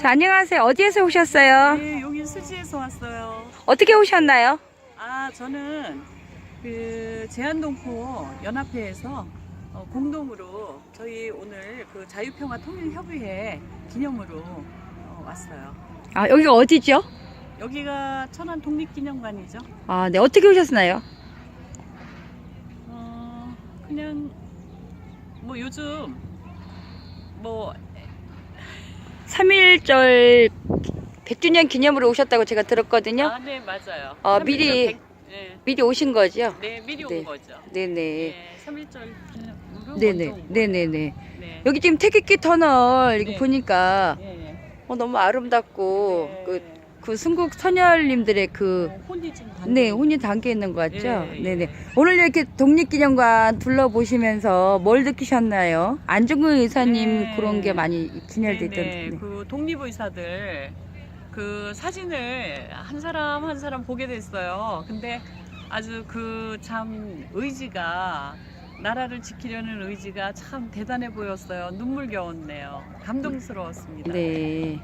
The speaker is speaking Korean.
자, 안녕하세요. 어디에서 오셨어요? 네, 여기 수지에서 왔어요. 어떻게 오셨나요? 아, 저는 그 제한동포 연합회에서 어, 공동으로 저희 오늘 그 자유평화 통일협의회 기념으로 어, 왔어요. 아, 여기가 어디죠? 여기가 천안 독립기념관이죠. 아, 네. 어떻게 오셨나요? 어, 그냥 뭐 요즘 뭐 3.1절 100주년 기념으로 오셨다고 제가 들었거든요. 아, 네, 맞아요. 어, 3.1절 미리- 백- 네, 미리 오신 거죠? 네, 미리 네. 온 거죠. 네 네. 네, 3.1절 기념으로 네네. 먼저 온 거예요. 네네 네. 네. 여기 지금 태극기 터널 이거 네. 보니까 예, 예. 어, 너무 아름답고 네. 그, 그 순국 선열님들의 그 어, 혼이 지금 네, 있는 혼이 담겨 있는 것 같죠? 예, 예. 네네. 오늘 이렇게 독립기념관 둘러보시면서 뭘 느끼셨나요? 안중근 의사님 네. 그런 게 많이 진열돼 네네, 있던데. 그 독립의사들 그 사진을 한 사람 한 사람 보게 됐어요. 근데 아주 그 참 의지가 나라를 지키려는 의지가 참 대단해 보였어요. 눈물겨웠네요. 감동스러웠습니다. 네.